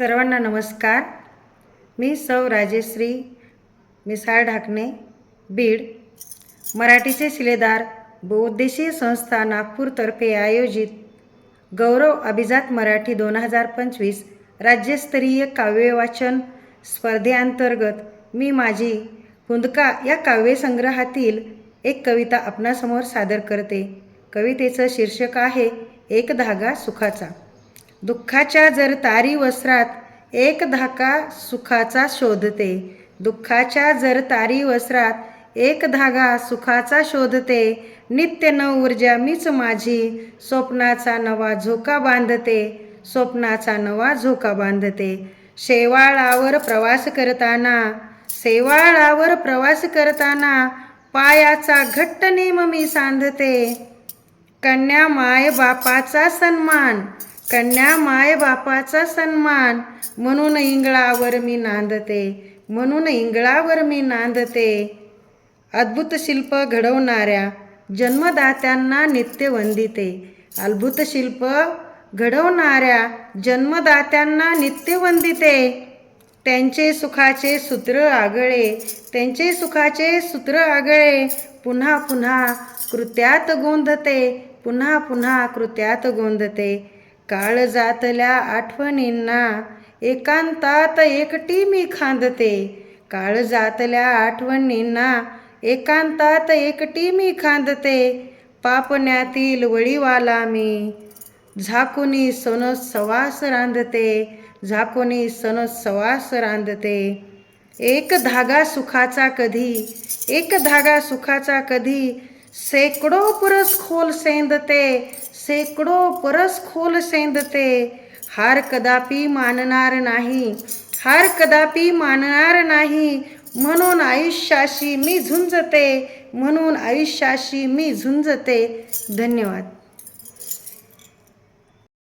सर्वांना नमस्कार. मी सौ राजेश्री मिसाळ ढाकणे बीड मराठीचे शिलेदार बहुउद्देशीय संस्था नागपूरतर्फे आयोजित गौरव अभिजात मराठी दोन हजार पंचवीस राज्यस्तरीय काव्यवाचन स्पर्धेअंतर्गत मी माझी हुंदका या काव्यसंग्रहातील एक कविता आपणासमोर सादर करते. कवितेचं शीर्षक आहे एक धागा सुखाचा. दुःखाच्या जर तारी वस्त्रात एक धाका सुखाचा शोधते. दुःखाच्या जर तारी वस्त्रात एक धागा सुखाचा शोधते. नित्य न ऊर्जा मीच माझी स्वप्नाचा नवा झोका बांधते. स्वप्नाचा नवा झोका बांधते. शेवाळावर प्रवास करताना शेवाळावर प्रवास करताना पायाचा घट्ट नेम मी सांधते. कन्या माय बापाचा सन्मान कन्या माय बापाचा सन्मान म्हणून इंगळावर मी नांदते म्हणून इंगळावर मी नांदते. अद्भुत शिल्प घडवणाऱ्या जन्मदात्यांना नित्य वंदिते. अद्भुत शिल्प घडवणाऱ्या जन्मदात्यांना नित्य वंदिते. त्यांचे सुखाचे सूत्र आगळे त्यांचे सुखाचे सूत्र आगळे पुन्हा पुन्हा कृत्यात गोंधते पुन्हा पुन्हा कृत्यात गोंधते. काळ जातल्या आठवणींना एकांतात एकटी मी खांदते. काळ जातल्या आठवणींना एकांतात एकटी मी खांदते. पापण्यातील वळीवाला मी. झाकुनी सणोत्सवास रांधते. झाकुनी सणोत्सवास रांधते. एक धागा सुखाचा कधी एक धागा सुखाचा कधी शेकडो पुरस खोल सेंदते शेकडो परस खोल सेंदते हार कदापि मानणार नाही हार कदापि मानणार नाही म्हणून आयुष्याशी मी झुंजते म्हणून आयुष्याशी मी झुंजते धन्यवाद